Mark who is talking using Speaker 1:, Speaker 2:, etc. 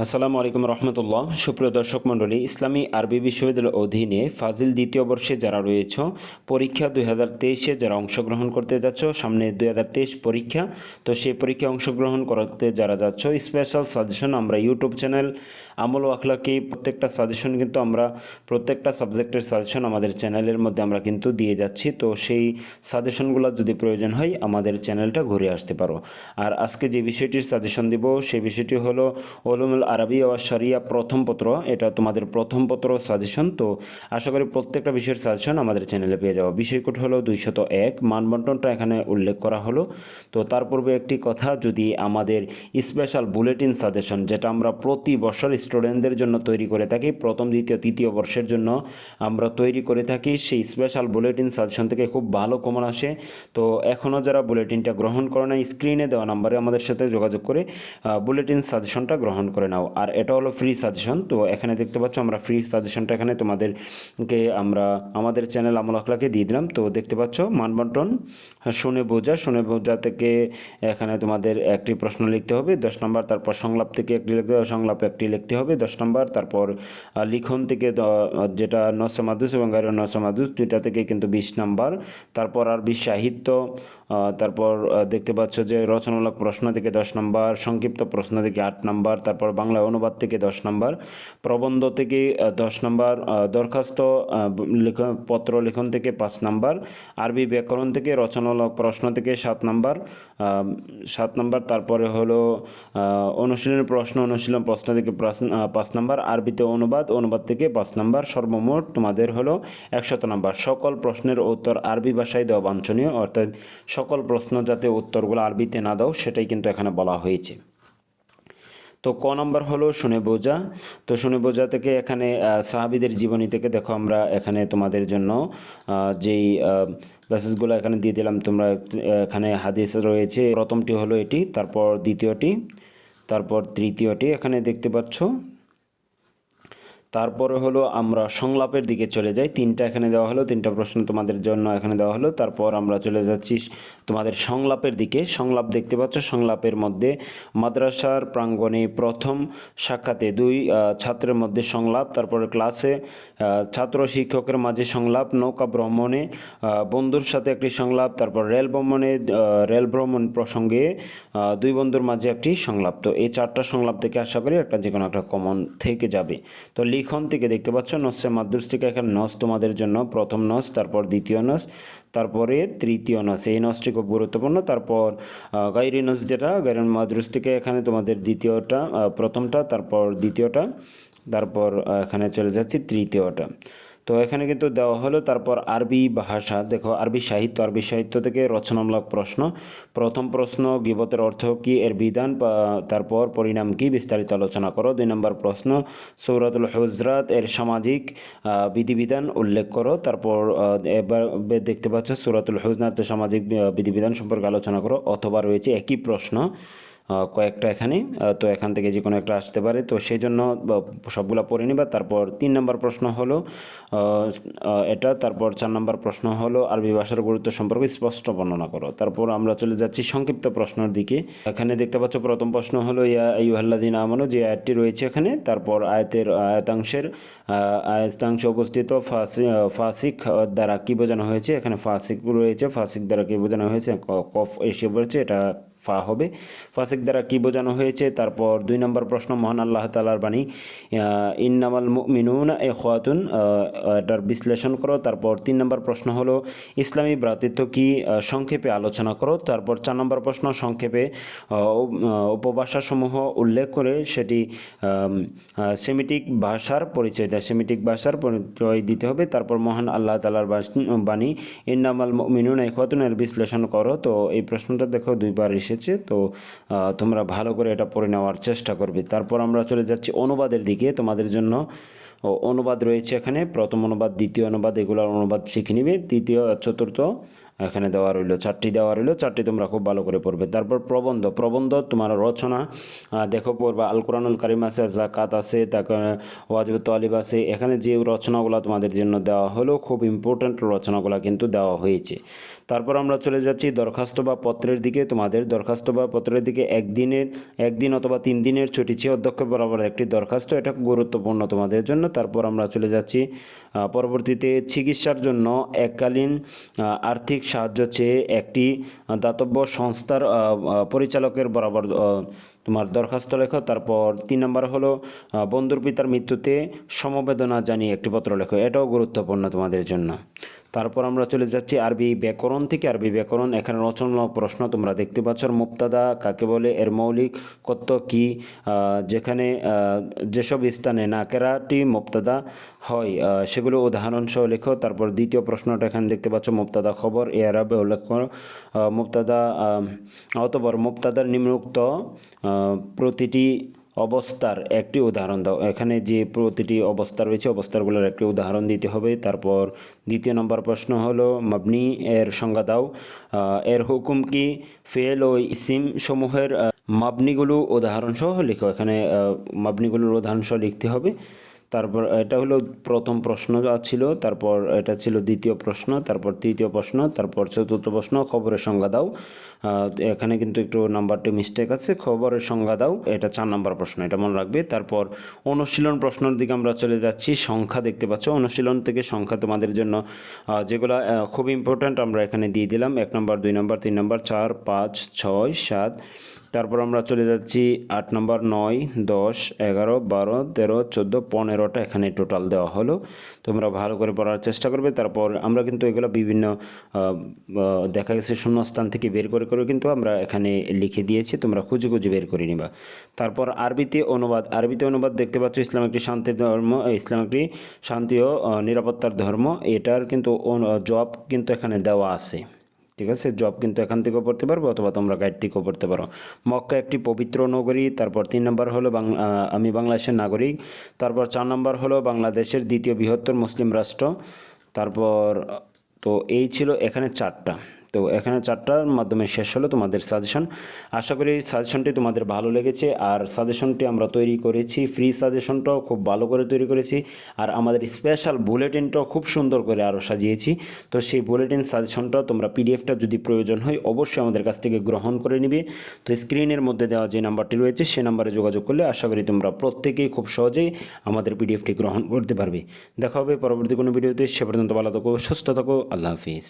Speaker 1: আসসালামু আলাইকুম রহমতুল্লাহ। সুপ্রিয় দর্শক মণ্ডলী, ইসলামী আরবি বিশ্ববিদ্যালয়ের অধীনে ফাজিল দ্বিতীয় বর্ষে যারা রয়েছে, পরীক্ষা দুই হাজার তেইশে যারা অংশগ্রহণ করতে যাচ্ছ, সামনে দুই হাজার তেইশ পরীক্ষা, তো সেই পরীক্ষায় অংশগ্রহণ করতে যারা যাচ্ছ স্পেশাল সাজেশন আমরা ইউটিউব চ্যানেল আমল আখলাকি প্রত্যেকটা সাজেশন কিন্তু আমরা, প্রত্যেকটা সাবজেক্টের সাজেশন আমাদের চ্যানেলের মধ্যে আমরা কিন্তু দিয়ে যাচ্ছি। তো সেই সাজেশনগুলো যদি প্রয়োজন হয়, আমাদের চ্যানেলটা ঘুরে আসতে পারো। আর আজকে যে বিষয়টির সাজেশন দিব, সেই বিষয়টি হলো ওলুমুল আরবি ও শরিয়া প্রথম পত্র, এটা তোমাদের প্রথম পত্র সাজেশন তো আশা করি প্রত্যেকটা বিষয়ের সাজেশন আমাদের চ্যানেলে পেয়ে যাব। বিষয় কোড হলো দুইশত এক, মানবন্টনটা এখানে উল্লেখ করা হলো। তো তার পূর্বে একটি কথা, যদি আমাদের স্পেশাল বুলেটিন সাজেশন যেটা আমরা প্রতি বছর স্টুডেন্টদের জন্য তৈরি করে থাকি, প্রথম, দ্বিতীয়, তৃতীয় বর্ষের জন্য আমরা তৈরি করে থাকি, সেই স্পেশাল বুলেটিন সাজেশন থেকে খুব ভালো কমন আসে। তো এখনও যারা বুলেটিনটা গ্রহণ করে না স্ক্রিনে দেওয়া নাম্বারে আমাদের সাথে যোগাযোগ করে বুলেটিন সাজেশনটা গ্রহণ করে নাও। আর এটা হলো ফ্রি সাজেশন তো এখানে দেখতে পাচ্ছ আমরা ফ্রি সাজেশনটা এখানে তোমাদেরকে আমরা আমাদের চ্যানেল আমল আখলাকে দিয়ে দিলাম। তো দেখতে পাচ্ছ মানবন্টন, শুনে বোঝা শুনে বোঝা থেকে এখানে তোমাদের একটি প্রশ্ন লিখতে হবে, দশ নম্বর, তারপর সংলাপ থেকে একটি লিখতে হবে, সংলাপ একটি লিখতে হবে, দশ নম্বর, তারপর লিখন থেকে যেটা নসমাদুস এবং গাইর নসমাদুস, দুইটা থেকে কিন্তু বিশ নাম্বার, তারপর আর বিশ সাহিত্য তারপর দেখতে পাচ্ছ যে রচনামূলক প্রশ্ন থেকে দশ নম্বর, সংক্ষিপ্ত প্রশ্ন থেকে আট নম্বর, তারপর বাংলা অনুবাদ থেকে দশ নম্বর, প্রবন্ধ থেকে দশ নম্বর দরখাস্ত পত্র লেখন থেকে পাঁচ নম্বর, আরবি ব্যাকরণ থেকে রচনামূলক প্রশ্ন থেকে সাত নম্বর সাত নম্বর, তারপরে হলো অনুশীলনের প্রশ্ন, অনুশীলন প্রশ্ন থেকে পাঁচ নম্বর, আরবিতে অনুবাদ অনুবাদ থেকে পাঁচ নম্বর, সর্বমোট তোমাদের হলো একশত নম্বর। সকল প্রশ্নের উত্তর আরবি ভাষায় দেওয়া বাঞ্ছনীয়, অর্থাৎ সকল প্রশ্ন যাতে উত্তরগুলো আরবিতে না দাও, সেটাই কিন্তু এখানে বলা হয়েছে। তো ক নম্বর হলো শুনে বোঝা। তো শুনে বোঝা থেকে এখানে সাহাবিদের জীবনী থেকে দেখো আমরা এখানে তোমাদের জন্য যেই প্যাসেজগুলো এখানে দিয়ে দিলাম, তোমরা এখানে হাদিস রয়েছে। প্রথমটি হলো এটি, তারপর দ্বিতীয়টি, তারপর তৃতীয়টি এখানে দেখতে পাচ্ছ। তারপরে হলো আমরা সংলাপের দিকে চলে যাই। তিনটা এখানে দেওয়া হলো, তিনটা প্রশ্ন তোমাদের জন্য এখানে দেওয়া হলো। তারপর আমরা চলে যাচ্ছি তোমাদের সংলাপের দিকে। সংলাপ দেখতে পাচ্ছ, সংলাপের মধ্যে মাদ্রাসার প্রাঙ্গণে প্রথম সাক্ষাতে দুই ছাত্রের মধ্যে সংলাপ, তারপরে ক্লাসে ছাত্র শিক্ষকের মাঝে সংলাপ, নৌকা ভ্রমণে বন্ধুর সাথে একটি সংলাপ, তারপর রেল ভ্রমণে রেল ভ্রমণ প্রসঙ্গে দুই বন্ধুর মাঝে একটি সংলাপ। তো এই চারটা সংলাপ থেকে আশা করি একটা যে কোনো একটা কমন থেকে যাবে। তো লিখন থেকে দেখতে পাচ্ছ নসে মাদ্রুস থেকে এখানে নস তোমাদের জন্য, প্রথম নস, তারপর দ্বিতীয় নস, তারপরে তৃতীয় নস। এই নসটি খুব গুরুত্বপূর্ণ। তারপর গাইরি নস যেটা, গাইরি মাদ্রুস থেকে এখানে তোমাদের দ্বিতীয়টা প্রথমটা, তারপর দ্বিতীয়টা, তারপর এখানে চলে যাচ্ছি তৃতীয়টা। তো এখানে কিন্তু দেওয়া হলো, তারপর আরবি ভাষা। দেখো, আরবি সাহিত্য আরবি সাহিত্য থেকে রচনামূলক প্রশ্ন। প্রথম প্রশ্ন, গিবতের অর্থ কি, এর বিধান তারপর পরিণাম কি, বিস্তারিত আলোচনা করো। দুই নম্বর প্রশ্ন, সৌরাতুল হুজরাত, এর সামাজিক বিধিবিধান উল্লেখ করো। তারপর এবার দেখতে পাচ্ছ, সৌরাতুল হুজরাতের সামাজিক বিধিবিধান সম্পর্কে আলোচনা করো, অথবা রয়েছে একই প্রশ্ন। কয়েকটা এখানে। তো এখান থেকে যে কোনো একটা আসতে পারে। তো সেই জন্য সবগুলা পড়ে নিবা। তারপর তিন নম্বর প্রশ্ন হলো এটা। তারপর চার নম্বর প্রশ্ন হলো, আরবি ভাষার গুরুত্ব সম্পর্কে স্পষ্ট বর্ণনা করো। তারপর আমরা চলে যাচ্ছি সংক্ষিপ্ত প্রশ্নের দিকে। এখানে দেখতে পাচ্ছ, প্রথম প্রশ্ন হলো, ইয়া ইউহাল্লাদিন আমানো, যে আয়াতটি রয়েছে এখানে। তারপর আয়াতের আয়াতাংশের আয়াতাংশে অবস্থিত ফাসিক দ্বারা কি বোঝানো হয়েছে? এখানে ফাসিক রয়েছে। ফাসিক দ্বারা কি বোঝানো হয়েছে? কফ এসে পড়েছে। এটা ফা হবে। ফাসিক দ্বারা কি বোঝানো হয়েছে? তারপর দুই নম্বর প্রশ্ন, মহান আল্লাহ তালার বাণী ইন্নামাল মিনুন এ খাতুন এটার বিশ্লেষণ করো। তারপর তিন নম্বর প্রশ্ন হলো, ইসলামী ভ্রাতৃত্ব কি সংক্ষেপে আলোচনা করো? তারপর চার নম্বর প্রশ্ন, সংক্ষেপে উপভাষাসমূহ উল্লেখ করে সেটি সেমিটিক ভাষার পরিচয় দেয়। সেমিটিক ভাষার পরিচয় দিতে হবে। তারপর মহান আল্লাহ তালার বাণী, ইন্নামাল মিনুন এ খাতুনের বিশ্লেষণ করো। তো এই প্রশ্নটা দেখো দুইবার এসেছে, তো তোমরা ভালো করে এটা পড়ে নেওয়ার চেষ্টা করবে। তারপর আমরা চলে যাচ্ছি অনুবাদের দিকে। তোমাদের জন্য অনুবাদ রয়েছে এখানে। প্রথম অনুবাদ, দ্বিতীয় অনুবাদ, এগুলোর অনুবাদ শিখে নিবে। তৃতীয়, চতুর্থ এখানে দেওয়া রইল, চারটি দেওয়া রইল, চারটি তোমরা খুব ভালো করে পড়বে। তারপর প্রবন্ধ প্রবন্ধ তোমার রচনা দেখো পড়বা আল কোরআনুল কারিম আছে জাকাত আছে, তারপর ওয়াজিব তালিব আছে। এখানে যে রচনাগুলো তোমাদের জন্য দেওয়া হলো, খুব ইম্পর্ট্যান্ট রচনাগুলো কিন্তু দেওয়া হয়েছে। তারপর আমরা চলে যাচ্ছি দরখাস্ত বা পত্রের দিকে, তোমাদের দরখাস্ত বা পত্রের দিকে একদিনের, একদিন অথবা তিন দিনের ছুটি চেয়ে অধ্যক্ষ বরাবর একটি দরখাস্ত, এটা গুরুত্বপূর্ণ তোমাদের জন্য। তারপর আমরা চলে যাচ্ছি পরবর্তীতে চিকিৎসার জন্য এককালীন আর্থিক সাহায্য চেয়ে একটি দাতব্য সংস্থার পরিচালকের বরাবর তোমার দরখাস্ত লেখো। তারপর তিন নম্বর হলো বন্ধুর পিতার মৃত্যুতে সমবেদনা জানিয়ে একটি পত্র লেখো। এটাও গুরুত্বপূর্ণ তোমাদের জন্য। তারপর আমরা চলে যাচ্ছি আরবি ব্যাকরণ থেকে। আরবি ব্যাকরণ এখানে রচনামূলক প্রশ্ন তোমরা দেখতে পাচ্ছ। মুক্তাদা কাকে বলে এর মৌলিক কত কি? যেখানে যেসব স্থানে নাকেরাটি মুক্তাদা হয় সেগুলো উদাহরণ সহ লেখো। তারপর দ্বিতীয় প্রশ্নটা এখানে দেখতে পাচ্ছ মুক্তাদা খবর। এ আরবে উল্লেখ করো মুক্তাদা আহ, অতপর মুক্তাদার নিম্নোক্ত প্রতিটি অবস্থার একটি উদাহরণ দাও। এখানে যে প্রতিটি অবস্থা রয়েছে অবস্থারগুলোর একটি উদাহরণ দিতে হবে। তারপর দ্বিতীয় নম্বর প্রশ্ন হলো, মাবনি এর সংজ্ঞা দাও। এর হুকুম কি? ফেল ও ইসিম সমূহের মাবনিগুলো উদাহরণসহ লিখো। এখানে মাবনিগুলোর উদাহরণসহ লিখতে হবে। তারপর এটা হলো প্রথম প্রশ্ন ছিল, তারপর এটা ছিল দ্বিতীয় প্রশ্ন, তারপর তৃতীয় প্রশ্ন, তারপর চতুর্থ প্রশ্ন, খবরের সংজ্ঞা দাও। এখানে কিন্তু একটু নাম্বারটি মিস্টেক আছে, খবরের সংজ্ঞা দাও, এটা চার নাম্বার প্রশ্ন, এটা মনে রাখবে। তারপর অনুশীলন প্রশ্নের দিকে আমরা চলে যাচ্ছি, সংখ্যা দেখতে পাচ্ছ, অনুশীলন থেকে সংখ্যা তোমাদের জন্য যেগুলো খুব ইম্পর্ট্যান্ট আমরা এখানে দিয়ে দিলাম, এক নম্বর, দুই নম্বর, তিন নম্বর, চার, পাঁচ, ছয়, সাত তারপর আমরা চলে যাচ্ছি আট নম্বর নয়, দশ, এগারো, বারো, তেরো, চোদ্দ, পনেরোটা এখানে টোটাল দেওয়া হলো। তোমরা ভালো করে পড়ার চেষ্টা করবে। তারপর আমরা কিন্তু এগুলো বিভিন্ন দেখা গেছে শূন্যস্থান থেকে বের করে করে কিন্তু আমরা এখানে লিখে দিয়েছি। তোমরা খুঁজে খুঁজে বের করে নিবা। তারপর আরবিতে অনুবাদ। আরবিতে অনুবাদ দেখতে পাচ্ছ, ইসলাম একটি শান্তির ধর্ম, ইসলাম একটি শান্তি ও নিরাপত্তার ধর্ম। এটার কিন্তু জব কিন্তু এখানে দেওয়া আছে। ঠিক আছে? জব কিন্তু এখান থেকেও পড়তে পারব অথবা তোমরা গাইড থেকেও পড়তে পারো। মক্কা একটি পবিত্র নগরী, তারপর তিন নম্বর হলো আমি বাংলাদেশের নাগরিক, তারপর চার নম্বর হলো বাংলাদেশের দ্বিতীয় বৃহত্তর মুসলিম রাষ্ট্র, তারপর, তো এই ছিল এখানে চারটা। তো এখানে চারটার মাধ্যমে শেষ হলো তোমাদের সাজেশন আশা করি সাজেশনটি তোমাদের ভালো লেগেছে। আর সাজেশনটি আমরা তৈরি করেছি ফ্রি সাজেশনটাও খুব ভালো করে তৈরি করেছি। আর আমাদের স্পেশাল বুলেটিনটাও খুব সুন্দর করে আরও সাজিয়েছি। তো সেই বুলেটিন সাজেশনটা তোমরা পিডিএফটা যদি প্রয়োজন হয়, অবশ্যই আমাদের কাছ থেকে গ্রহণ করে নিবে। তো স্ক্রিনের মধ্যে দেওয়া যে নাম্বারটি রয়েছে, সে নাম্বারে যোগাযোগ করলে আশা করি তোমরা প্রত্যেকেই খুব সহজেই আমাদের পিডিএফটি গ্রহণ করতে পারবে। দেখা হবে পরবর্তী কোনো ভিডিওতে। সে পর্যন্ত ভালো থাকো, সুস্থ থাকো। আল্লাহ হাফিজ।